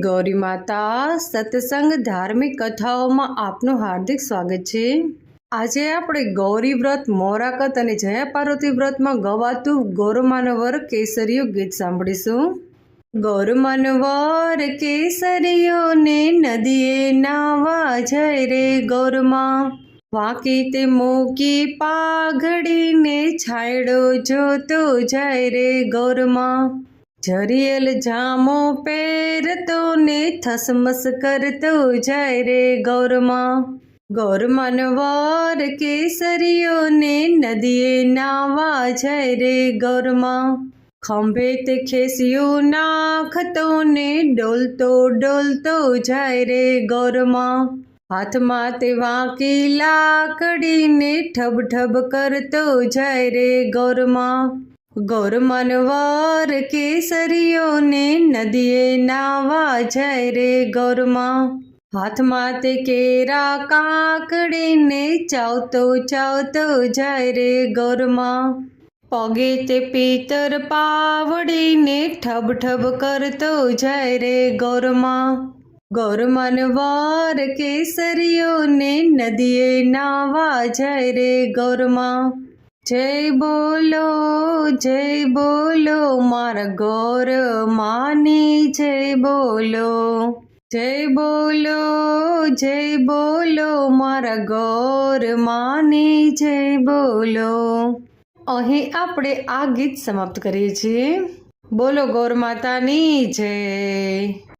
ગૌરી માતા, સત્સંગ ધાર્મિક કથાઓમાં આપનું હાર્દિક સ્વાગત છે. આજે આપણે ગૌરી વ્રત, મોરાકત અને જયા પાર્વતી વ્રતમાં ગવાતું ગૌરમાનવર કેસરીયું ગીત સાંભળીશું. ગૌરમાનવર કેસરીયો ને નદીએ નાવા જય રે ગૌરમાં. વાંકી તે મૂકી પાઘડીને છાયડો જોતો જાય રે ગૌરમાં. જરિયલ જામો પહેરતો ને થસમસ કરતો જાય રે ગૌરમાં. ગૌરમાન વર કેસરીઓ ને નદીએ નાવા જાય રે ગૌરમાં. ખંભે તે ખેસિયું નાખતો ને ડોલતો ડોલતો જાય રે ગૌરમાં. હાથમાં તે વાંકી લાકડીને ઠબ ઠબ કરતો જાય રે ગૌરમાં. ગૌરમનવર કેસરીઓને નદીએ નાવા જાય રે ગૌરમાં. હાથમાં તે કેરા કાકડીને ચાવતો ચાવતો જાય રે ગૌરમાં. પગે તે પિતર પાવડીને ઠબ ઠબ કરતો જાય રે ગૌરમાં. ગૌરમનવર કેસરીઓને નદીએ નાવા જાય રે ગૌરમાં. જય બોલો જય બોલો, મારા ગૌર માની જય બોલો. જય બોલો જય બોલો, મારા ગૌર માની જય બોલો. અહીં આપણે આ ગીત સમાપ્ત કરીએ છીએ. બોલો ગોર માતાની જય.